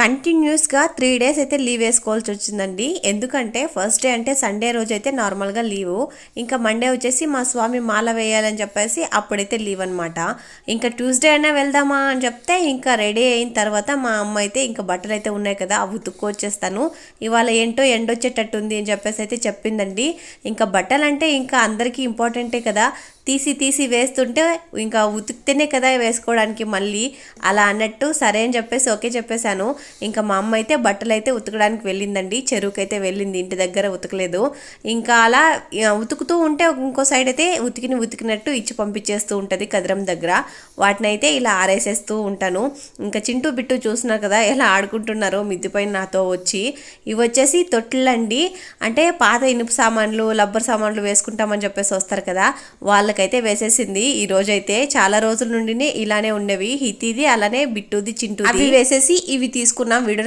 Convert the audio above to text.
కంటిన్యూస్గా three days అయితే leave వేసుకోవాల్సి వచ్చిందండి. ఎందుకంటే ఫస్ట్ డే అంటే సండే రోజు అయితే నార్మల్గా లీవు. ఇంకా మండే వచ్చేసి మా స్వామి మాల వేయాలని చెప్పేసి అప్పుడైతే లీవ్ అనమాట ఇంకా ట్యూస్డే అయినా వెళ్దామా అని చెప్తే ఇంకా రెడీ అయిన తర్వాత మా అమ్మ అయితే ఇంకా బట్టలు అయితే ఉన్నాయి కదా అవి ఉతుక్కొచ్చేస్తాను ఇవాళ ఏంటో ఎండొచ్చేటట్టు ఉంది అని చెప్పేసి అయితే చెప్పిందండి. ఇంకా బట్టలు అంటే ఇంకా అందరికీ ఇంపార్టెంటే కదా తీసి తీసి వేస్తుంటే ఇంకా ఉతికితేనే కదా వేసుకోవడానికి మళ్ళీ అలా అన్నట్టు సరే అని చెప్పేసి ఓకే చెప్పేశాను. ఇంకా మా అమ్మ అయితే బట్టలు అయితే ఉతకడానికి వెళ్ళిందండి. చెరువుకి అయితే వెళ్ళింది. ఇంటి దగ్గర ఉతకలేదు. ఇంకా అలా ఉతుకుతూ ఉంటే ఇంకో సైడ్ అయితే ఉతికిని ఉతికినట్టు ఇచ్చి పంపించేస్తూ ఉంటుంది కదరం దగ్గర. వాటిని అయితే ఇలా ఆరేసేస్తూ ఉంటాను. ఇంకా చింటూ బిట్టు చూస్తున్నారు కదా ఎలా ఆడుకుంటున్నారో మిద్దిపైన నాతో వచ్చి. ఇవి వచ్చేసి తొట్లండి. అంటే పాత ఇనుపు సామాన్లు లబ్బర్ సామాన్లు వేసుకుంటామని చెప్పేసి వస్తారు కదా వాళ్ళకి అయితే వేసేసింది. ఈ రోజు అయితే చాలా రోజుల నుండినే ఇలానే ఉండేవి హితిది అలానే బిట్టుది చింటూ అవి వేసేసి ఇవి తీసుకున్నాం. వీడియో